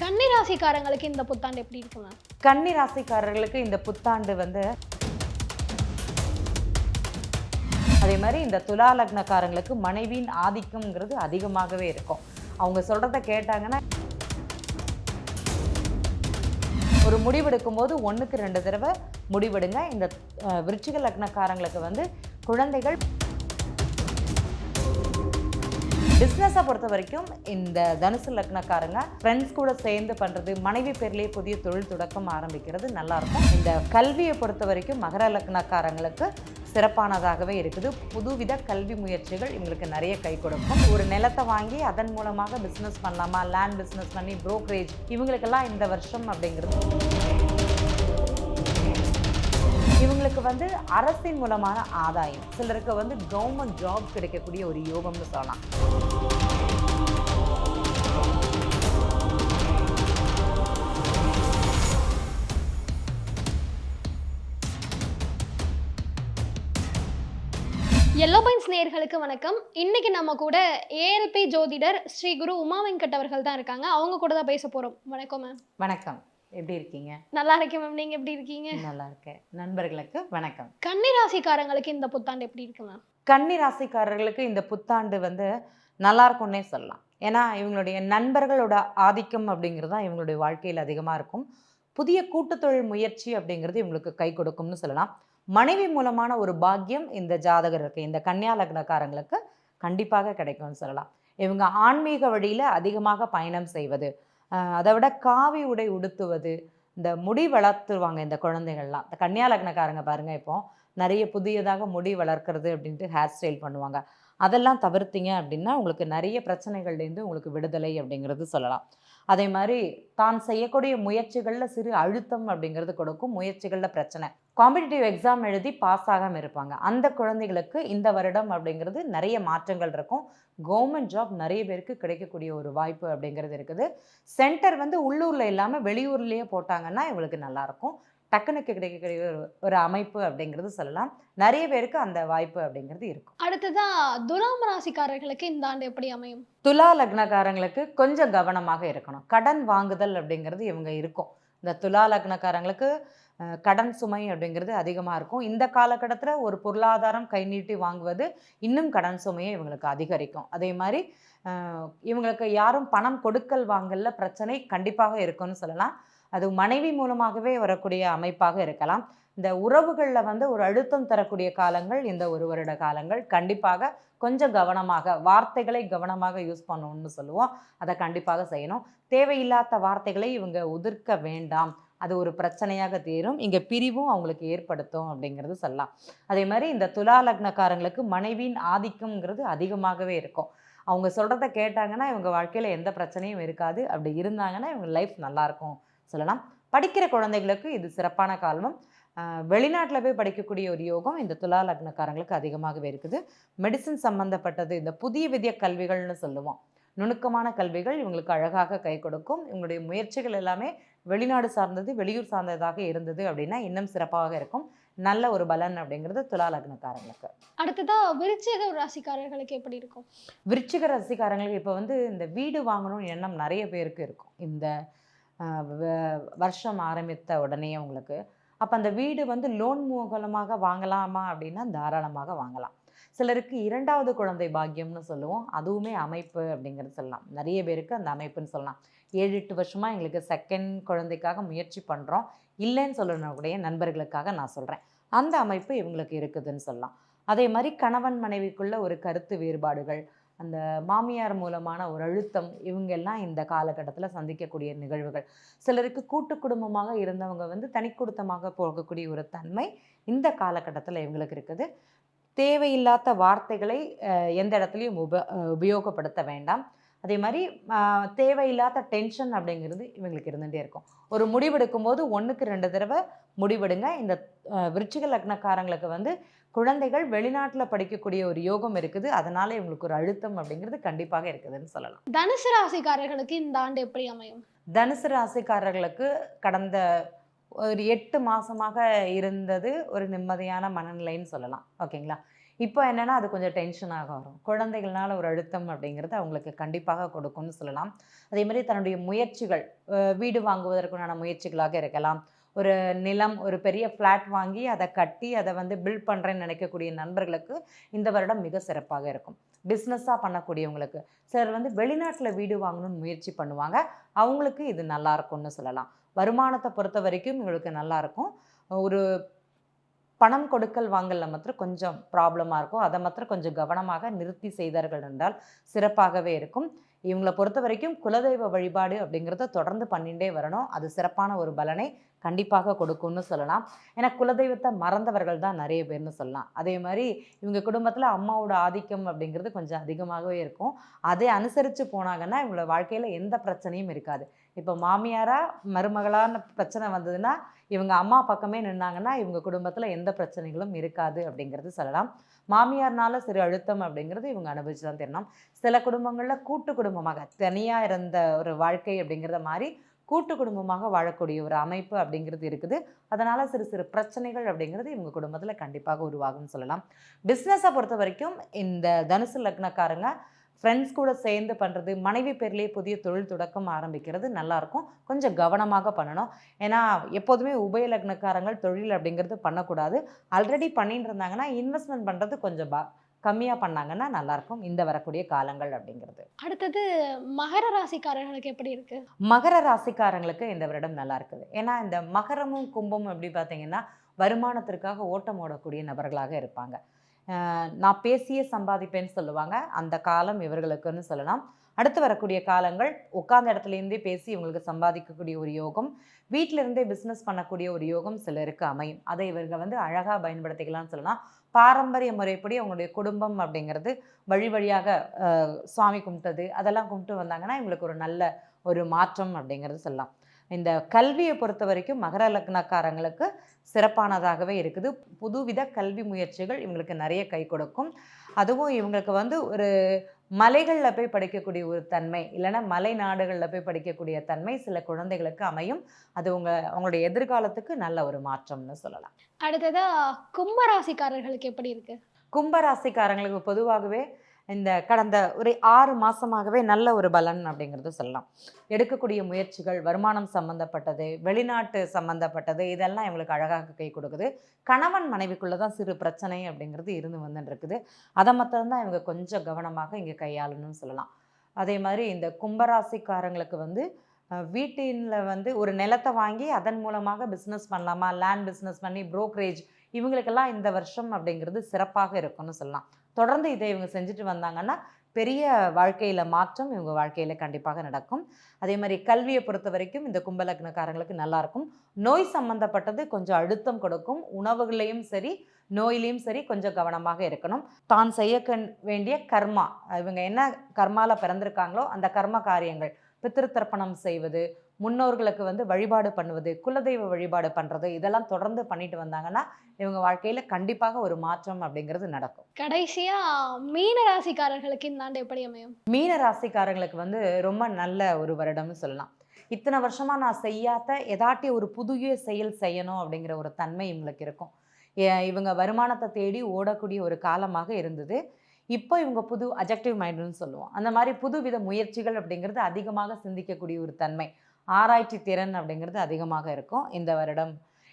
கன்னி ராசிக்காரங்களுக்கு இந்த புத்தாண்டு எப்படி இருக்குங்க? கன்னி ராசிக்காரர்களுக்கு இந்த புத்தாண்டு வந்து அதே மாதிரி இந்த துலா லக்னக்காரங்களுக்கு மனைவியின் ஆதிக்கம்ங்கிறது அதிகமாகவே இருக்கும். அவங்க சொல்கிறத கேட்டாங்கன்னா ஒரு முடிவெடுக்கும் போது ஒன்றுக்கு ரெண்டு தடவை முடிவெடுங்க. இந்த விருச்சிக லக்னக்காரங்களுக்கு வந்து குழந்தைகள் பிஸ்னஸை பொறுத்த வரைக்கும் இந்த தனுசு லக்னக்காரங்க ஃப்ரெண்ட்ஸ் கூட சேர்ந்து பண்ணுறது மனைவி பேர்லேயே புதிய தொழில் தொடக்கம் ஆரம்பிக்கிறது நல்லாயிருக்கும். இந்த கல்வியை பொறுத்த வரைக்கும் மகர லக்னக்காரங்களுக்கு சிறப்பானதாகவே இருக்குது. புதுவித கல்வி முயற்சிகள் இவங்களுக்கு நிறைய கை கொடுக்கும். ஒரு நிலத்தை வாங்கி அதன் மூலமாக பிஸ்னஸ் பண்ணலாமா? லேண்ட் பிஸ்னஸ் பண்ணி ப்ரோக்கரேஜ் இவங்களுக்கெல்லாம் இந்த வருஷம் அப்படிங்கிறது வந்து அரசின் மூலமான ஆதாயம். சிலருக்கு வந்து கவர்மெண்ட் ஜாப் கிடைக்கக்கூடிய ஒரு யோகம்னு சொல்லலாம். எல்லோ பாயிண்ட்ஸ் நேயர்களுக்கு வணக்கம். இன்னைக்கு நம்ம கூட ஏஎல்பி ஜோதிடர் ஸ்ரீ குரு உமா வெங்கட் அவர்கள் தான் இருக்காங்க. அவங்க கூட தான் பேச போறோம். வணக்கம் மேம் வணக்கம். எப்படி இருக்கீங்க? நல்லா இருக்கேன் மேம் நீங்க எப்படி இருக்கீங்க? நல்லா இருக்கேன். நண்பர்களுக்கு வணக்கம். கன்னி ராசிக்காரங்களுக்கு இந்த புத்தாண்டு எப்படி இருக்கு மேம் கன்னி ராசிக்காரர்களுக்கு இந்த புத்தாண்டு வந்து நல்லா இருக்கும்னே சொல்லலாம். ஏன்னா இவங்களுடைய நண்பர்களோட ஆதிக்கம் அப்படிங்கிறது தான் இவங்களுடைய வாழ்க்கையில் அதிகமாக இருக்கும். புதிய கூட்டுத்தொழில் முயற்சி அப்படிங்கிறது இவங்களுக்கு கை கொடுக்கும்னு சொல்லலாம். மனைவி மூலமான ஒரு பாக்கியம் இந்த ஜாதகருக்கு இந்த கன்னியா லக்னக்காரங்களுக்கு கண்டிப்பாக கிடைக்கும்னு சொல்லலாம். இவங்க ஆன்மீக வழியில் அதிகமாக பயணம் செய்வது அதை விட காவி உடை உடுத்துவது இந்த முடி வளர்த்துருவாங்க இந்த குழந்தைகள்லாம். இந்த கன்னியா லக்னக்காரங்க பாருங்க இப்போ நிறைய புதியதாக முடி வளர்க்குறது அப்படின்ட்டு ஹேர் ஸ்டைல் பண்ணுவாங்க. அதெல்லாம் தவிர்த்தீங்க அப்படின்னா உங்களுக்கு நிறைய பிரச்சனைகள்லேருந்து உங்களுக்கு விடுதலை அப்படிங்கிறது சொல்லலாம். அதே மாதிரி தான் செய்யக்கூடிய முயற்சிகளில் சிறு அழுத்தம் அப்படிங்கிறது கொடுக்கும். முயற்சிகளில் பிரச்சனை. காம்படிட்டிவ் எக்ஸாம் எழுதி பாஸ் ஆகாமல் இருப்பாங்க. அந்த குழந்தைகளுக்கு இந்த வருடம் அப்படிங்கிறது நிறைய மாற்றங்கள் இருக்கும். கவர்மெண்ட் ஜாப் நிறைய பேருக்கு கிடைக்கக்கூடிய ஒரு வாய்ப்பு அப்படிங்கிறது இருக்குது. சென்டர் வந்து உள்ளூரில் இல்லாமல் வெளியூர்லேயே போட்டாங்கன்னா இவங்களுக்கு நல்லாயிருக்கும் டக்குனுக்கு கிடைக்கக்கூடிய ஒரு ஒரு அமைப்பு அப்படிங்கிறது சொல்லலாம். நிறைய பேருக்கு அந்த வாய்ப்பு அப்படிங்கிறது இருக்கும். அடுத்ததா துலாம் ராசிக்காரர்களுக்கு இந்த ஆண்டு எப்படி அமையும்? துலா லக்னக்காரங்களுக்கு கொஞ்சம் கவனமாக இருக்கணும். கடன் வாங்குதல் அப்படிங்கிறது இவங்க இருக்கும். இந்த துலா லக்னக்காரங்களுக்கு கடன் சுமை அப்படிங்கிறது அதிகமாக இருக்கும். இந்த காலகட்டத்தில் ஒரு பொருளாதாரம் கை நீட்டி வாங்குவது இன்னும் கடன் சுமையை இவங்களுக்கு அதிகரிக்கும். அதே மாதிரி இவங்களுக்கு யாரும் பணம் கொடுக்கல் வாங்கல்ல பிரச்சனை கண்டிப்பாக இருக்கும்னு சொல்லலாம். அது மனைவி மூலமாகவே வரக்கூடிய அமைப்பாக இருக்கலாம். இந்த உறவுகளில் வந்து ஒரு அழுத்தம் தரக்கூடிய காலங்கள் இந்த ஒரு வருட காலங்கள். கண்டிப்பாக கொஞ்சம் கவனமாக வார்த்தைகளை கவனமாக யூஸ் பண்ணணும்னு சொல்லுவோம். அதை கண்டிப்பாக செய்யணும். தேவையில்லாத வார்த்தைகளை இவங்க உதிர்க்க வேண்டாம். அது ஒரு பிரச்சனையாக தீரும். இங்கே பிரிவும் அவங்களுக்கு ஏற்படுத்தும் அப்படிங்கிறது சொல்லலாம். அதே மாதிரி இந்த துலா லக்னக்காரங்களுக்கு மனைவியின் ஆதிக்கம்ங்கிறது அதிகமாகவே இருக்கும். அவங்க சொல்கிறத கேட்டாங்கன்னா இவங்க வாழ்க்கையில் எந்த பிரச்சனையும் இருக்காது. அப்படி இருந்தாங்கன்னா இவங்க லைஃப் நல்லாயிருக்கும் சொல்லலாம். படிக்கிற குழந்தைகளுக்கு இது சிறப்பான காலம் வெளிநாட்டில் போய் படிக்கக்கூடிய ஒரு யோகம் இந்த துலா லக்னக்காரங்களுக்கு அதிகமாகவே இருக்குது. மெடிசின் சம்பந்தப்பட்டது இந்த புதிய விதிய கல்விகள்னு சொல்லுவோம். நுணுக்கமான கல்விகள் இவங்களுக்கு அழகாக கை கொடுக்கும். இவங்களுடைய முயற்சிகள் எல்லாமே வெளிநாடு சார்ந்தது வெளியூர் சார்ந்ததாக இருந்தது அப்படின்னா இன்னும் சிறப்பாக இருக்கும். நல்ல ஒரு பலன் அப்படிங்கிறது துலா லக்னக்காரங்களுக்கு. அடுத்ததா விருச்சிக ராசிக்காரர்களுக்கு எப்படி இருக்கும்? விருச்சிக ராசிக்காரங்களுக்கு இப்போ வந்து இந்த வீடு வாங்கணும்னு எண்ணம் நிறைய பேருக்கு இருக்கும். இந்த வருஷம் ஆரம்பித்த உடனே உங்களுக்கு. அப்போ அந்த வீடு வந்து லோன் மூலமாக வாங்கலாமா அப்படின்னா தாராளமாக வாங்கலாம். சிலருக்கு இரண்டாவது குழந்தை பாக்கியம்னு சொல்லுவோம். அதுவுமே அமைப்பு அப்படிங்கிறது சொல்லலாம். நிறைய பேருக்கு அந்த அமைப்புன்னு சொல்லலாம். ஏழு எட்டு வருஷமாக எங்களுக்கு செகண்ட் குழந்தைக்காக முயற்சி பண்ணுறோம் இல்லைன்னு சொல்லக்கூடிய நண்பர்களுக்காக நான் சொல்கிறேன் அந்த அமைப்பு இவங்களுக்கு இருக்குதுன்னு சொல்லலாம். அதே மாதிரி கணவன் மனைவிக்குள்ள ஒரு கருத்து வேறுபாடுகள் அந்த மாமியார் மூலமான ஒரு அழுத்தம் இவங்கெல்லாம் இந்த காலகட்டத்தில் சந்திக்கக்கூடிய நிகழ்வுகள். சிலருக்கு கூட்டு குடும்பமாக இருந்தவங்க வந்து தனி குடுத்தமாக போகக்கூடிய ஒரு தன்மை இந்த காலகட்டத்தில் இவங்களுக்கு இருக்குது. தேவையில்லாத வார்த்தைகளை எந்த இடத்துலையும் உப உபயோகப்படுத்த வேண்டாம். அதே மாதிரி தேவையில்லாத டென்ஷன் அப்படிங்கிறது இவங்களுக்கு இருந்துகிட்டே இருக்கும். ஒரு முடிவெடுக்கும் போது ஒன்றுக்கு ரெண்டு தடவை முடிவெடுங்க. இந்த விருச்சிக லக்னக்காரங்களுக்கு வந்து குழந்தைகள் வெளிநாட்டில் படிக்கக்கூடிய ஒரு யோகம் இருக்குது. அதனால இவங்களுக்கு ஒரு அழுத்தம் அப்படிங்கிறது கண்டிப்பாக இருக்குதுன்னு சொல்லலாம். தனுசு ராசிக்காரர்களுக்கு இந்த ஆண்டு எப்படி அமையும்? தனுசு ராசிக்காரர்களுக்கு கடந்த ஒரு எட்டு மாசமாக இருந்தது ஒரு நிம்மதியான மனநிலைன்னு சொல்லலாம். ஓகேங்களா? இப்போ என்னென்னா அது கொஞ்சம் டென்ஷனாக வரும். குழந்தைகள்னால ஒரு அழுத்தம் அப்படிங்கிறது அவங்களுக்கு கண்டிப்பாக கொடுக்கும்னு சொல்லலாம். அதே மாதிரி தன்னுடைய முயற்சிகள் வீடு வாங்குவதற்குண்டான முயற்சிகளாக இருக்கலாம். ஒரு நிலம் ஒரு பெரிய ஃப்ளாட் வாங்கி அதை கட்டி அதை வந்து பில்ட் பண்ணுறேன்னு நினைக்கக்கூடிய நண்பர்களுக்கு இந்த வருடம் மிக சிறப்பாக இருக்கும். பிஸ்னஸாக பண்ணக்கூடியவங்களுக்கு. சிலர் வந்து வெளிநாட்டில் வீடு வாங்கணும்னு முயற்சி பண்ணுவாங்க. அவங்களுக்கு இது நல்லா இருக்கும்னு சொல்லலாம். வருமானத்தை பொறுத்த வரைக்கும் இவங்களுக்கு நல்லாயிருக்கும் ஒரு பணம் கொடுக்கல் வாங்கல மாத்திரம் கொஞ்சம் ப்ராப்ளமாக இருக்கும். அதை மாத்திரம் கொஞ்சம் கவனமாக நிறுத்தி செய்தார்கள் என்றால் சிறப்பாகவே இருக்கும். இவங்களை பொறுத்த வரைக்கும் குலதெய்வ வழிபாடு அப்படிங்கிறத தொடர்ந்து பண்ணிகிட்டே வரணும். அது சிறப்பான ஒரு பலனை கண்டிப்பாக கொடுக்கும்னு சொல்லலாம். ஏன்னா குலதெய்வத்தை மறந்தவர்கள் தான் நிறைய பேர்னு சொல்லலாம். அதே மாதிரி இவங்க குடும்பத்தில் அம்மாவோட ஆதிக்கம் அப்படிங்கிறது கொஞ்சம் அதிகமாகவே இருக்கும். அதை அனுசரித்து போனாங்கன்னா இவங்களோட வாழ்க்கையில் எந்த பிரச்சனையும் இருக்காது. இப்போ மாமியாரா மருமகளான பிரச்சனை வந்ததுன்னா இவங்க அம்மா பக்கமே நின்னாங்கன்னா இவங்க குடும்பத்தில் எந்த பிரச்சனைகளும் இருக்காது அப்படிங்கிறது சொல்லலாம். மாமியார்னால சிறு அழுத்தம் அப்படிங்கிறது இவங்க அனுபவிச்சு தான் தெரியணும் சில குடும்பங்களில் கூட்டு குடும்பமாக தனியாக இருந்த ஒரு வாழ்க்கை அப்படிங்கிறத மாதிரி கூட்டு குடும்பமாக வாழக்கூடிய ஒரு அமைப்பு அப்படிங்கிறது இருக்குது. அதனால் சிறு சிறு பிரச்சனைகள் அப்படிங்கிறது இவங்க குடும்பத்தில் கண்டிப்பாக உருவாகும்னு சொல்லலாம். பிஸ்னஸை பொறுத்த வரைக்கும் இந்த தனுசு லக்னக்காரங்க ஃப்ரெண்ட்ஸ் கூட சேர்ந்து பண்ணுறது மனைவி பேர்லேயே புதிய தொழில் தொடக்கம் ஆரம்பிக்கிறது நல்லாயிருக்கும் கொஞ்சம் கவனமாக பண்ணணும். ஏன்னா எப்போதுமே உபய லக்னக்காரங்கள் தொழில் அப்படிங்கிறது பண்ணக்கூடாது. ஆல்ரெடி பண்ணிட்டு இருந்தாங்கன்னா இன்வெஸ்ட்மெண்ட் பண்ணுறது கொஞ்சம் பா கம்மியாக பண்ணாங்கன்னா நல்லாயிருக்கும் இந்த வரக்கூடிய காலங்கள் அப்படிங்கிறது. அடுத்தது மகர ராசிக்காரர்களுக்கு எப்படி இருக்கு? மகர ராசிக்காரங்களுக்கு இந்த வருடம் நல்லா இருக்குது ஏன்னா இந்த மகரமும் கும்பமும் எப்படி பார்த்தீங்கன்னா வருமானத்திற்காக ஓட்டம் ஓடக்கூடிய நபர்களாக இருப்பாங்க. நான் பேசியே சம்பாதிப்பேன்னு சொல்லுவாங்க. அந்த காலம் இவர்களுக்குன்னு சொல்லலாம். அடுத்து வரக்கூடிய காலங்கள் உட்கார்ந்த இடத்துலேருந்தே பேசி இவங்களுக்கு சம்பாதிக்கக்கூடிய ஒரு யோகம் வீட்டில இருந்தே பிஸ்னஸ் பண்ணக்கூடிய ஒரு யோகம் சிலருக்கு அமையும். அதை இவர்கள் வந்து அழகாக பயன்படுத்திக்கலாம்னு சொல்லலாம். பாரம்பரிய முறைப்படி அவங்களுடைய குடும்பம் அப்படிங்கிறது வழி வழியாக சுவாமி கும்பிட்டது அதெல்லாம் கும்பிட்டு வந்தாங்கன்னா இவங்களுக்கு ஒரு நல்ல ஒரு மாற்றம் அப்படிங்கிறது சொல்லலாம். இந்த கல்வியை பொறுத்த வரைக்கும் மகர லக்னக்காரங்களுக்கு சிறப்பானதாகவே இருக்குது. புதுவித கல்வி முயற்சிகள் இவங்களுக்கு நிறைய கை கொடுக்கும். அதுவும் இவங்களுக்கு வந்து ஒரு மலைகளில் போய் படிக்கக்கூடிய ஒரு தன்மை இல்லைன்னா மலை நாடுகளில் போய் படிக்கக்கூடிய தன்மை சில குழந்தைகளுக்கு அமையும். அது உங்க அவங்களுடைய எதிர்காலத்துக்கு நல்ல ஒரு மாற்றம்னு சொல்லலாம். அடுத்ததா கும்ப ராசிக்காரர்களுக்கு எப்படி இருக்கு? கும்பராசிக்காரங்களுக்கு பொதுவாகவே இந்த கடந்த ஒரு ஆறு மாசமாகவே நல்ல ஒரு பலன் அப்படிங்கிறது சொல்லலாம். எடுக்கக்கூடிய முயற்சிகள் வருமானம் சம்பந்தப்பட்டது வெளிநாட்டு சம்பந்தப்பட்டது இதெல்லாம் இவங்களுக்கு அழகாக கை கொடுக்குது. கணவன் மனைவிக்குள்ள தான் சிறு பிரச்சனை அப்படிங்கிறது இருந்து வந்துட்டுருக்குது அதை மாத்திரம்தான் இவங்க கொஞ்சம் கவனமாக இங்கே கையாளணும்னு சொல்லலாம். அதே மாதிரி இந்த கும்பராசிக்காரங்களுக்கு வந்து வீட்டில் வந்து ஒரு நிலத்தை வாங்கி அதன் மூலமாக பிஸ்னஸ் பண்ணலாமா? லேண்ட் பிஸ்னஸ் பண்ணி ப்ரோக்கரேஜ் இவங்களுக்கெல்லாம் இந்த வருஷம் அப்படிங்கிறது சிறப்பாக இருக்கும்னு சொல்லலாம். தொடர்ந்து இதை இவங்க செஞ்சுட்டு வந்தாங்கன்னா பெரிய வாழ்க்கையில் மாற்றம் இவங்க வாழ்க்கையில் கண்டிப்பாக நடக்கும். அதே மாதிரி கல்வியை பொறுத்த வரைக்கும் இந்த கும்பலக்னக்காரங்களுக்கு நல்லாயிருக்கும் நோய் சம்பந்தப்பட்டது கொஞ்சம் அழுத்தம் கொடுக்கும். உணவுகளையும் சரி நோயிலையும் சரி கொஞ்சம் கவனமாக இருக்கணும். தான் செய்ய வேண்டிய கர்மா இவங்க என்ன கர்மால பிறந்திருக்காங்களோ அந்த கர்ம காரியங்கள். பித்திருத்தர்ப்பணம் செய்வது முன்னோர்களுக்கு வந்து வழிபாடு பண்ணுவது குலதெய்வ வழிபாடு பண்றது இதெல்லாம் தொடர்ந்து பண்ணிட்டு வந்தாங்கன்னா இவங்க வாழ்க்கையில கண்டிப்பாக ஒரு மாற்றம் அப்படிங்கிறது நடக்கும். கடைசியா மீன ராசிக்காரர்களுக்கு இந்த ஆண்டு எப்படி அமையும்? மீன ராசிக்காரங்களுக்கு வந்து ரொம்ப நல்ல ஒரு வருடம்னு சொல்லலாம். இத்தனை வருஷமா நான் செய்யாத ஏதாட்டி ஒரு புதிய செயல் செய்யணும் அப்படிங்கிற ஒரு தன்மை இவங்களுக்கு இருக்கும். இவங்க வருமானத்தை தேடி ஓடக்கூடிய ஒரு காலமாக இருந்தது. இப்போ இவங்க புது அஜெக்டிவ் மைண்டுன்னு சொல்லுவோம். அந்த மாதிரி புதுவித முயற்சிகள் அப்படிங்கிறது அதிகமாக சிந்திக்கக்கூடிய ஒரு தன்மை. ஆராய்ச்சி திறன் அப்படிங்கிறது அதிகமாக இருக்கும் இந்த வருடம்.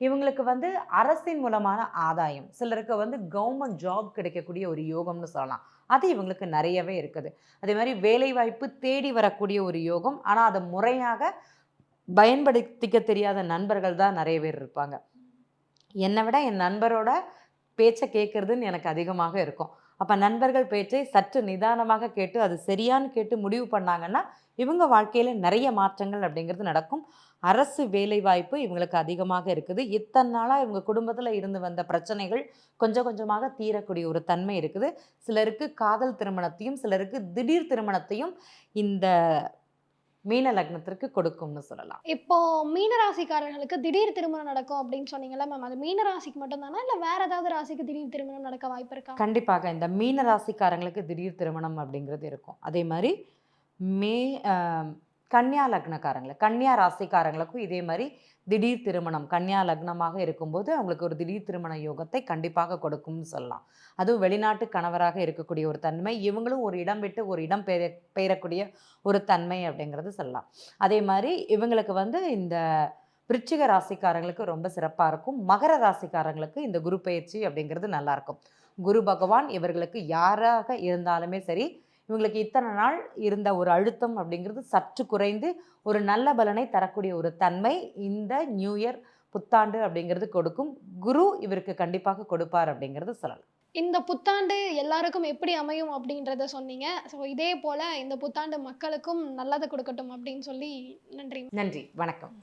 இவங்களுக்கு வந்து அரசின் மூலமான ஆதாயம். சிலருக்கு வந்து கவர்மெண்ட் ஜாப் கிடைக்கக்கூடிய ஒரு யோகம்னு சொல்லலாம். அது இவங்களுக்கு நிறையவே இருக்குது. அதே மாதிரி வேலைவாய்ப்பு தேடி வரக்கூடிய ஒரு யோகம். ஆனால் அதை முறையாக பயன்படுத்திக்க தெரியாத நண்பர்கள் தான் நிறைய பேர் இருப்பாங்க. என்னை விட என் நண்பரோட பேச்சை கேட்குறதுன்னு எனக்கு அதிகமாக இருக்கும். அப்போ நண்பர்கள் பேச்சை சற்று நிதானமாக கேட்டு அது சரியான்னு கேட்டு முடிவு பண்ணாங்கன்னா இவங்க வாழ்க்கையில் நிறைய மாற்றங்கள் அப்படிங்கிறது நடக்கும். அரசு வேலைவாய்ப்பு இவங்களுக்கு அதிகமாக இருக்குது. இத்தனை நாளாக இவங்க குடும்பத்தில் இருந்து வந்த பிரச்சனைகள் கொஞ்சம் கொஞ்சமாக தீரக்கூடிய ஒரு தன்மை இருக்குது. சிலருக்கு காதல் திருமணத்தையும் சிலருக்கு திடீர் திருமணத்தையும் இந்த மீன லக்னத்திற்கு கொடுக்கும்னு சொல்லலாம். இப்போ மீன ராசிக்காரர்களுக்கு திடீர் திருமணம் நடக்கும் அப்படின்னு சொன்னீங்கல்ல மேம் அது மீன ராசிக்கு மட்டும் தானா இல்ல வேற ஏதாவது ராசிக்கு திடீர் திருமணம் நடக்க வாய்ப்பு இருக்கா? கண்டிப்பாக இந்த மீன ராசிக்காரங்களுக்கு திடீர் திருமணம் அப்படிங்கிறது இருக்கும். அதே மாதிரி மே கன்னியா லக்னக்காரங்களை கன்னியா ராசிக்காரங்களுக்கும் இதே மாதிரி திடீர் திருமணம் கன்னியா லக்னமாக இருக்கும்போது அவங்களுக்கு ஒரு திடீர் திருமண யோகத்தை கண்டிப்பாக கொடுக்கும்னு சொல்லலாம். அதுவும் வெளிநாட்டு கணவராக இருக்கக்கூடிய ஒரு தன்மை இவங்களும் ஒரு இடம் விட்டு ஒரு இடம் பெயர பெயரக்கூடிய ஒரு தன்மை அப்படிங்கிறது சொல்லலாம். அதே மாதிரி இவங்களுக்கு வந்து இந்த விருச்சிக ராசிக்காரங்களுக்கு ரொம்ப சிறப்பாக இருக்கும். மகர ராசிக்காரங்களுக்கு இந்த குரு பயிற்சி அப்படிங்கிறது நல்லாயிருக்கும் குரு பகவான் இவர்களுக்கு யாராக இருந்தாலுமே சரி இவங்களுக்கு இத்தனை நாள் இருந்த ஒரு அழுத்தம் அப்படிங்கிறது சற்று குறைந்து ஒரு நல்ல பலனை தரக்கூடிய ஒரு தன்மை இந்த நியூ இயர் புத்தாண்டு அப்படிங்கிறது கொடுக்கும். குரு இவருக்கு கண்டிப்பாக கொடுப்பார் அப்படிங்கிறது சொல்லலாம். இந்த புத்தாண்டு எல்லாருக்கும் எப்படி அமையும் அப்படின்றத சொன்னீங்க. ஸோ இதே போல இந்த புத்தாண்டு மக்களுக்கும் நல்லதை கொடுக்கட்டும் அப்படின்னு சொல்லி நன்றி. நன்றி. வணக்கம்.